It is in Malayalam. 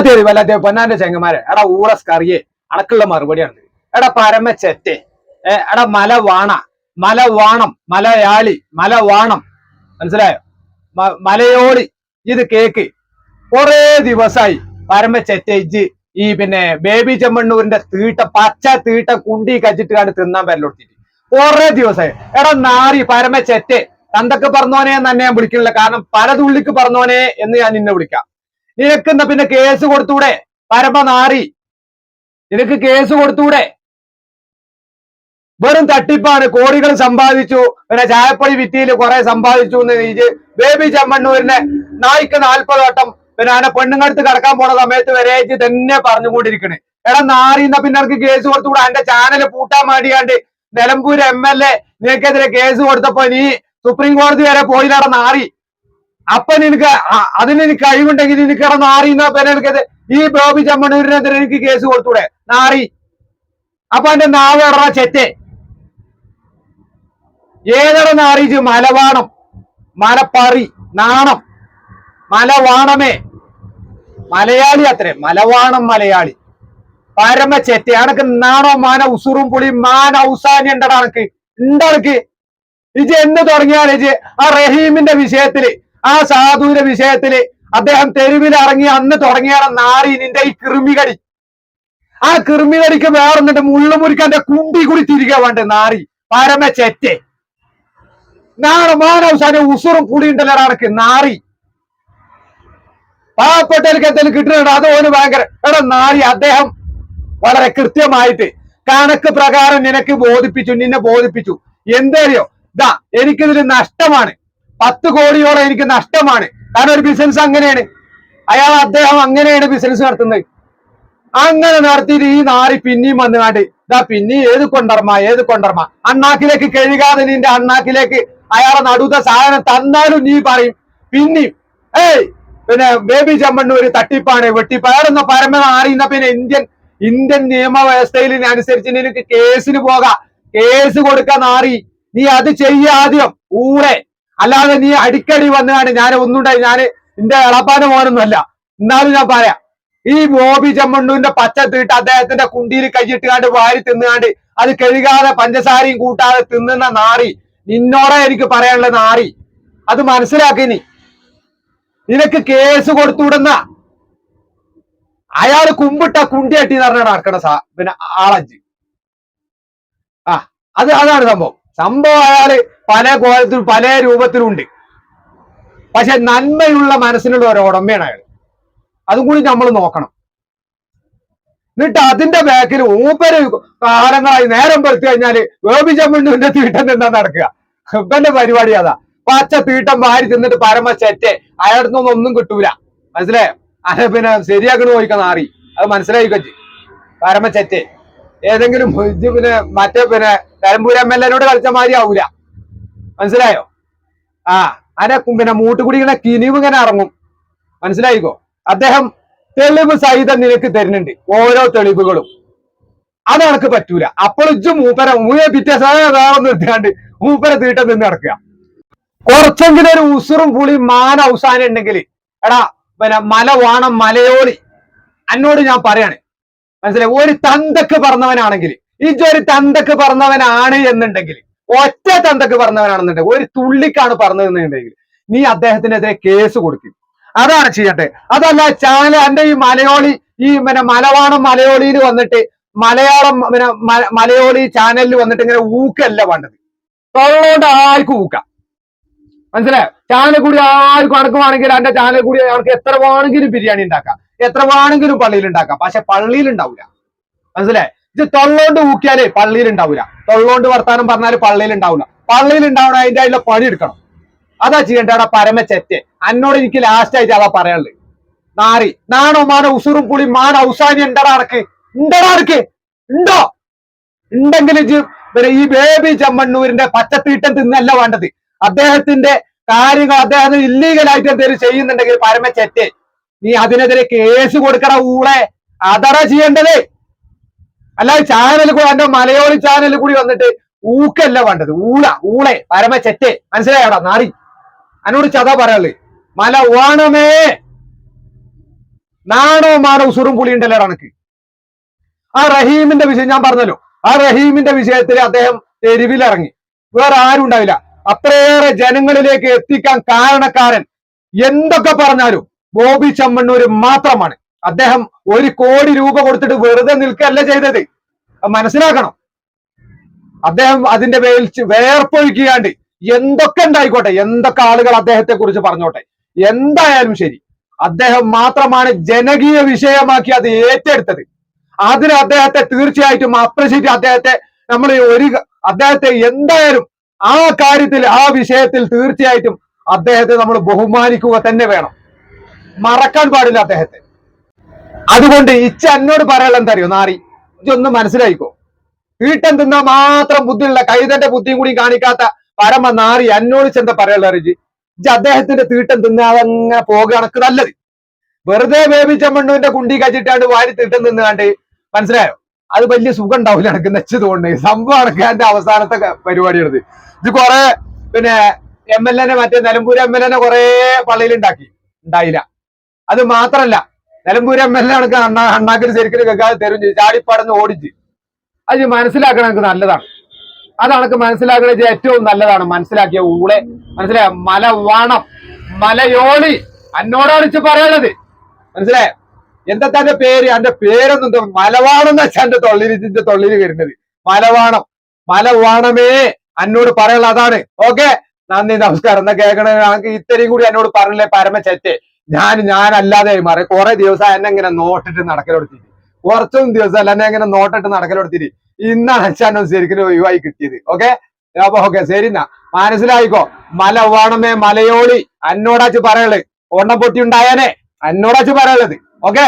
വല്ലാത്തേ വല്ലാത്തേ പൊന്നാന്റെ ചെങ്ങമാരെ എടാ ഊറസ് കറിയെ അടക്കുള്ള മറുപടിയാണ്. എടാ പരമ ചെറ്റെ എടാ മല വാണ മല വാണം മലയാളി മല വാണം മനസ്സിലായോ മലയോളി ഇത് കേക്ക്. കൊറേ ദിവസമായി പരമ ചെറ്റേജ് ഈ പിന്നെ ബേബി ചെമ്മണ്ണൂരിന്റെ തീട്ട പച്ച തീട്ട കുണ്ടി കച്ചിട്ട് കണ്ട് തിന്നാൻ പരലൊടുത്തിട്ട് കൊറേ ദിവസമായി എടാ നാറി പരമച്ചെറ്റ് തന്തൊക്കെ പറഞ്ഞോനെ തന്നെ ഞാൻ വിളിക്കണില്ല. കാരണം പല തുള്ളിക്ക് പറഞ്ഞോനെ എന്ന് ഞാൻ നിന്നെ വിളിക്കാം. നിനക്ക് എന്നാ പിന്നെ കേസ് കൊടുത്തൂടെ? പരമനാറി നിനക്ക് കേസ് കൊടുത്തൂടെ? വെറും തട്ടിപ്പാണ്. കോടികൾ സമ്പാദിച്ചു. പിന്നെ ചായപ്പൊടി വിറ്റിയിൽ കുറെ സമ്പാദിച്ചു എന്ന് നീ ബേബി ചെമ്മണ്ണൂരിനെ നായ്ക്ക് നാൽപ്പത് വട്ടം പിന്നെ അവനെ പെണ്ണുങ്ങടുത്ത് കടക്കാൻ പോണ സമയത്ത് വരെ തന്നെ പറഞ്ഞുകൊണ്ടിരിക്കണേ. എടാ നാറി എന്നാ പിന്നെ എനിക്ക് കേസ് കൊടുത്തുകൂടെ എന്റെ ചാനൽ പൂട്ടാൻ മാടിയാണ്ട് നിലമ്പൂർ എം എൽ എ നിനക്കെതിരെ കേസ് കൊടുത്തപ്പോ നീ സുപ്രീം കോടതി വരെ പോയില്ലട നാറി. അപ്പൊ നിനക്ക് അതിന് എനിക്ക് കഴിവുണ്ടെങ്കിൽ നിനക്ക് കിടന്ന് എന്നാ പിന്നെ ഈ ബോബി ചമ്മണൂരിനെതിരെ എനിക്ക് കേസ് കൊടുത്തൂടെ? നാറി. അപ്പൊ എന്റെ നാവ് ഇടറ ചെറ്റേ. ഏതട നാറിച്ച്? മലവാണം. മലപ്പറി. നാണം. മലവാണമേ. മലയാളി അത്രേ. മലവാണം മലയാളി. പരമ ചെറ്റ. അനക്ക് നാണോ മാന ഉസുറും പുളി മാന ഔസാനി ഉണ്ടടാ അനക്ക്. ഉണ്ടനക്ക് ഇജ് എന്ന് തുടങ്ങിയാണ് ഇജ് ആ റഹീമിന്റെ വിഷയത്തിൽ ആ സാധുവിന്റെ വിഷയത്തിൽ അദ്ദേഹം തെരുവിൽ ഇറങ്ങി അന്ന് തുടങ്ങിയാണ് നാറി നിന്റെ ഈ കൃമികടി. ആ കൃമികടിക്ക് വേറൊന്നിട്ട് മുരിക്കാൻ കുണ്ടി കൂടി തിരികെ വേണ്ട നാറി പരമ ചെറ്റേ. നാളെ മാനവസാനം ഉസുറും പുളി ഉണ്ടല്ലോ നാരി. പാവപ്പെട്ടവർക്ക് എന്തെങ്കിലും കിട്ടുന്നുണ്ട്? അത് ഓന് ഭയങ്കര എടാ നാരി അദ്ദേഹം വളരെ കൃത്യമായിട്ട് കണക്ക് പ്രകാരം നിനക്ക് ബോധിപ്പിച്ചു നിന്നെ ബോധിപ്പിച്ചു. എന്തറിയോ? ദാ എനിക്കിതിൽ നഷ്ടമാണ്. പത്ത് കോടിയോളം എനിക്ക് നഷ്ടമാണ്. കാരണം ഒരു ബിസിനസ് അങ്ങനെയാണ്. അയാൾ അദ്ദേഹം അങ്ങനെയാണ് ബിസിനസ് നടത്തുന്നത്. അങ്ങനെ നടത്തിയിട്ട് ഈ നാറി പിന്നെയും വന്നുകാണ്ട് ഇതാ പിന്നെ ഏത് കൊണ്ടർമ്മ ഏത് കൊണ്ടർമ്മ? അണ്ണാക്കിലേക്ക് കഴുകാതെ നിന്റെ അണ്ണാക്കിലേക്ക് അയാളെ നടുത്ത സാധനം തന്നാലും നീ പറയും. പിന്നെയും ഏയ് പിന്നെ ബേബി ചമ്മണ്ണൂര് തട്ടിപ്പാണ് വെട്ടിപ്പ്. പരമ അറിയുന്ന പിന്നെ ഇന്ത്യൻ ഇന്ത്യൻ നിയമവ്യവസ്ഥയിൽ അനുസരിച്ച് നിനക്ക് കേസിന് പോകാം. കേസ് കൊടുക്കാൻ നാറി. നീ അത് ചെയ്യാദ്യം ഊറെ. അല്ലാതെ നീ അടിക്കടി വന്നതാണ്. ഞാൻ ഒന്നുണ്ടായി ഞാൻ എന്റെ ഇളപ്പാന മോനൊന്നുമല്ല. എന്നാലും ഞാൻ പറയാം. ഈ ബോബി ചെമ്മണ്ണൂരിന്റെ പച്ച തീട്ട് അദ്ദേഹത്തിന്റെ കുണ്ടിയിൽ കൈയിട്ടുകാണ്ട് വാരി തിന്നുകാണ്ട് അത് കഴുകാതെ പഞ്ചസാരയും കൂട്ടാതെ തിന്നുന്ന നാറി. നിന്നോടെ എനിക്ക് പറയാനുള്ള നാറി. അത് മനസ്സിലാക്കി നീ നിനക്ക് കേസ് കൊടുത്തുവിടുന്ന അയാൾ കുമ്പിട്ട കുണ്ടിയട്ടി എന്ന് പറഞ്ഞാണ് നടക്കണ സാ പിന്നെ ആളഞ്ച്. ആ അത് അതാണ് സംഭവം. സംഭവം അയാൾ പല കോലത്തിലും പല രൂപത്തിലും ഉണ്ട് പക്ഷെ നന്മയുള്ള മനസ്സിനുള്ള ഒരു ഉടമയാണ് അയാൾ അതും കൂടി നമ്മൾ നോക്കണം. എന്നിട്ട് അതിന്റെ ബാക്കിൽ ഊപ്പര് കാലങ്ങളായി നേരം പെടുത്തി കഴിഞ്ഞാൽ വേബി ചമ്മണ്ണുവിന്റെ തീട്ടം എന്താ നടക്കുക? ഇവന്റെ പരിപാടി അതാ. പച്ച തീട്ടം വാരി തിന്നിട്ട് പരമ ചെറ്റ് അയാളുടെ നിന്നൊന്നും ഒന്നും കിട്ടൂല. മനസ്സിലായോ? അത് പിന്നെ ശരിയാക്കണ നാറി. അത് മനസ്സിലായി കച്ചി പരമ ചെറ്റെ ഏതെങ്കിലും ഇത് പിന്നെ മറ്റേ പിന്നെ നിലമ്പൂർ എം എൽ എനോട് കളിച്ച മാതിരി ആവൂല. മനസ്സിലായോ? ആ അതിനെ പിന്നെ മൂട്ടുകുടിക്കുന്ന കിനിവ് ഇങ്ങനെ ഇറങ്ങും. മനസ്സിലായിക്കോ? അദ്ദേഹം തെളിവ് സഹിതം നിനക്ക് തരുന്നുണ്ട് ഓരോ തെളിവുകളും. അത് എനക്ക് പറ്റൂല. ഇജ്ജ് മൂപ്പര മൂയെ പിറ്റേസ വേറെ നിർത്തിയാണ്ട് മൂപ്പര തീട്ടം നിന്ന് നടക്കുക. കുറച്ചെങ്കിലും ഒരു ഉസുറും പുളി മാന അവസാനം ഉണ്ടെങ്കിൽ എടാ പിന്നെ മല വാണം മലയോളി എന്നോട് ഞാൻ പറയാണ് മനസ്സിലായി? ഒരു തന്തക്ക് പറഞ്ഞവനാണെങ്കിൽ ഇജ് ഒരു തന്തക്ക് പറഞ്ഞവനാണ് എന്നുണ്ടെങ്കിൽ ഒറ്റ തന്തക്ക് പറഞ്ഞവനാണെന്നുണ്ടെങ്കിൽ ഒരു തുള്ളിക്കാണ് പറഞ്ഞതെന്നുണ്ടെങ്കിൽ നീ അദ്ദേഹത്തിനെതിരെ കേസ് കൊടുക്കും. അതാണ് ചെയ്യട്ടെ. അതല്ല ചാനൽ എന്റെ ഈ മലയാളി ഈ പിന്നെ മലവാണം മലയാളിയിൽ വന്നിട്ട് മലയാളം പിന്നെ മലയാളി ചാനലിൽ വന്നിട്ട് ഇങ്ങനെ ഊക്കല്ല വേണ്ടത്. തൊള്ളോണ്ട് ആർക്കും ഊക്കാം. മനസ്സിലായോ? ചാനൽ കൂടി ആർക്കും അടക്കുവാണെങ്കിൽ എന്റെ ചാനൽ കൂടി അവർക്ക് എത്ര വേണമെങ്കിലും ബിരിയാണി ഉണ്ടാക്കാം. എത്ര വേണമെങ്കിലും പള്ളിയിൽ ഉണ്ടാക്കാം. പക്ഷെ പള്ളിയിൽ ഉണ്ടാവില്ല മനസ്സിലായി? ഇത് തൊള്ളോണ്ട് ഊക്കിയാലേ പള്ളിയിൽ ഉണ്ടാവില്ല തൊള്ളോണ്ട് വർത്താനം പറഞ്ഞാൽ പള്ളിയിൽ ഉണ്ടാവില്ല പള്ളിയിൽ ഉണ്ടാവണ അതിന്റെ അതിലെ പണി എടുക്കണം. അതാ ചെയ്യേണ്ട അവിടെ അന്നോട് എനിക്ക് ലാസ്റ്റ് ആയിട്ട് അതാ പറയാനുള്ളത്. നാറി നാണോ മാനോ ഉസുറും പുളി മാന ഔസാനി ഉണ്ടടാ അടക്ക് ഉണ്ടടാ അടക്ക് ഉണ്ടോ? ഉണ്ടെങ്കിൽ ഈ ബേബി ചെമ്മണ്ണൂരിന്റെ പച്ചത്തീട്ടം തിന്നല്ല വേണ്ടത്. അദ്ദേഹത്തിന്റെ കാര്യങ്ങൾ അദ്ദേഹത്തിന് ഇല്ലീഗലായിട്ട് എന്തെങ്കിലും ചെയ്യുന്നുണ്ടെങ്കിൽ പരമ നീ അതിനെതിരെ കേസ് കൊടുക്കണ ഊളെ. അതടാ ചെയ്യേണ്ടത്. അല്ല ചാനൽ കൂടെ എന്റെ മലയാളി ചാനലിൽ കൂടി വന്നിട്ട് ഊക്കല്ല വേണ്ടത്. ഊള ഊളെ പരമ ചെറ്റ്. മനസ്സിലായോടാ? നാറി. എന്നോട് ചതാ പറയാൾ മല ഓണമേ നാണോ മാണോ ഉസുറും പുളി ഉണ്ടല്ലോ കണക്ക് ആ റഹീമിന്റെ വിഷയം ഞാൻ പറഞ്ഞല്ലോ. ആ റഹീമിന്റെ വിഷയത്തിൽ അദ്ദേഹം തെരുവിലിറങ്ങി. വേറെ ആരും ഉണ്ടാവില്ല. അത്രയേറെ ജനങ്ങളിലേക്ക് എത്തിക്കാൻ കാരണക്കാരൻ. എന്തൊക്കെ പറഞ്ഞാലും ബോബി ചമ്മണ്ണൂർ മാത്രമാണ്. അദ്ദേഹം ഒരു കോടി രൂപ കൊടുത്തിട്ട് വെറുതെ നിൽക്കല്ല ചെയ്തത്. മനസ്സിലാക്കണം. അദ്ദേഹം അതിന്റെ പേരിൽ വേർപ്പൊഴിക്കാണ്ട് എന്തൊക്കെ ഉണ്ടായിക്കോട്ടെ എന്തൊക്കെ ആളുകൾ അദ്ദേഹത്തെ കുറിച്ച് പറഞ്ഞോട്ടെ എന്തായാലും ശരി. അദ്ദേഹം മാത്രമാണ് ജനകീയ വിഷയമാക്കി അത് ഏറ്റെടുത്തത്. അതിന് അദ്ദേഹത്തെ തീർച്ചയായിട്ടും അപ്രസിറ്റ് അദ്ദേഹത്തെ നമ്മൾ ഒരു അദ്ദേഹത്തെ എന്തായാലും ആ കാര്യത്തിൽ ആ വിഷയത്തിൽ തീർച്ചയായിട്ടും അദ്ദേഹത്തെ നമ്മൾ ബഹുമാനിക്കുക തന്നെ വേണം. മറക്കാൻ പാടില്ല അദ്ദേഹത്തെ. അതുകൊണ്ട് ഇച്ച എന്നോട് പറയാനുള്ള എന്താ അറിയോ നാറി ഇതൊന്ന് മനസ്സിലായിക്കോ. വീട്ടം തിന്നാ മാത്രം ബുദ്ധിയുള്ള കൈതന്റെ ബുദ്ധിയും കൂടി കാണിക്കാത്ത പരമ നാറി എന്നോട് ചെന്ത പറയാനുള്ള അറിജി ഇജ് അദ്ദേഹത്തിന്റെ തീട്ടം തിന്നാതെ അങ്ങനെ പോകണക്ക് നല്ലത്. വെറുതെ വേവിച്ച ചെമ്മണ്ണുവിന്റെ കുണ്ടി കച്ചിട്ടാണ്ട് വാരി തീട്ടം തിന്നാണ്ട് മനസ്സിലായോ? അത് വലിയ സുഖം ഉണ്ടാവില്ല എനിക്ക് നെച്ചത് കൊണ്ട് സംഭവം എനിക്ക് എന്റെ അവസാനത്തെ പരിപാടിയാണിത്. ഇത് കുറെ പിന്നെ എം എൽ എനെ മറ്റേ നിലമ്പൂർ എം എൽ എനെ കുറെ പള്ളിയിൽ ഉണ്ടാക്കി ഉണ്ടായില്ല. അത് മാത്രല്ല നിലമ്പൂർ എം എൽ എ കണക്ക് അണ്ണാ അണ്ണാക്കിന് ശരിക്കും കേൾക്കാതെ തരും ചാടിപ്പാടന്ന് ഓടിച്ച് അത് മനസ്സിലാക്കണം എനിക്ക് നല്ലതാണ്. അതാണ് മനസ്സിലാക്കണ ഏറ്റവും നല്ലതാണ്. മനസ്സിലാക്കിയ ഊളെ മനസ്സിലായ മലവാണം മലയോളി. എന്നോടാണ് ഇച്ച് പറയാനുള്ളത് മനസ്സിലായ? എന്താ തന്റെ പേര്? എന്റെ പേരൊന്നും? മലവാണം എന്ന് വെച്ചാൽ എന്റെ തൊള്ളിൽ ഇതിന്റെ തൊള്ളിൽ വരുന്നത്. മലവാണം. മലവാണമേ എന്നോട് പറയാനുള്ള അതാണ്. ഓക്കെ? നന്ദി നമസ്കാരം. എന്നാ കേൾക്കണേ? ഇത്രയും കൂടി എന്നോട് പറഞ്ഞില്ലേ പരമ ചെറ്റ് ഞാൻ ഞാനല്ലാതെ മാറി കുറെ ദിവസം എന്നെ ഇങ്ങനെ നോട്ടിട്ട് നടക്കലെടുത്തിട്ട് കുറച്ചൊന്നും ദിവസം അല്ല എന്നെ ഇങ്ങനെ നോട്ടിട്ട് നടക്കലെടുത്തിട്ട് ഇന്നാണ് അച്ഛനും ശരിക്കും ഒഴിവായി കിട്ടിയത്. ഓക്കെ അപ്പൊ ഓക്കെ ശരി എന്നാ. മനസ്സിലായിക്കോ? മലവാണമേ മലയോളി. അന്നോടാച്ച് പറയൾ ഓണം പൊട്ടി ഉണ്ടായാനേ. എന്നോടാച്ച് പറയുള്ളത് ഓക്കെ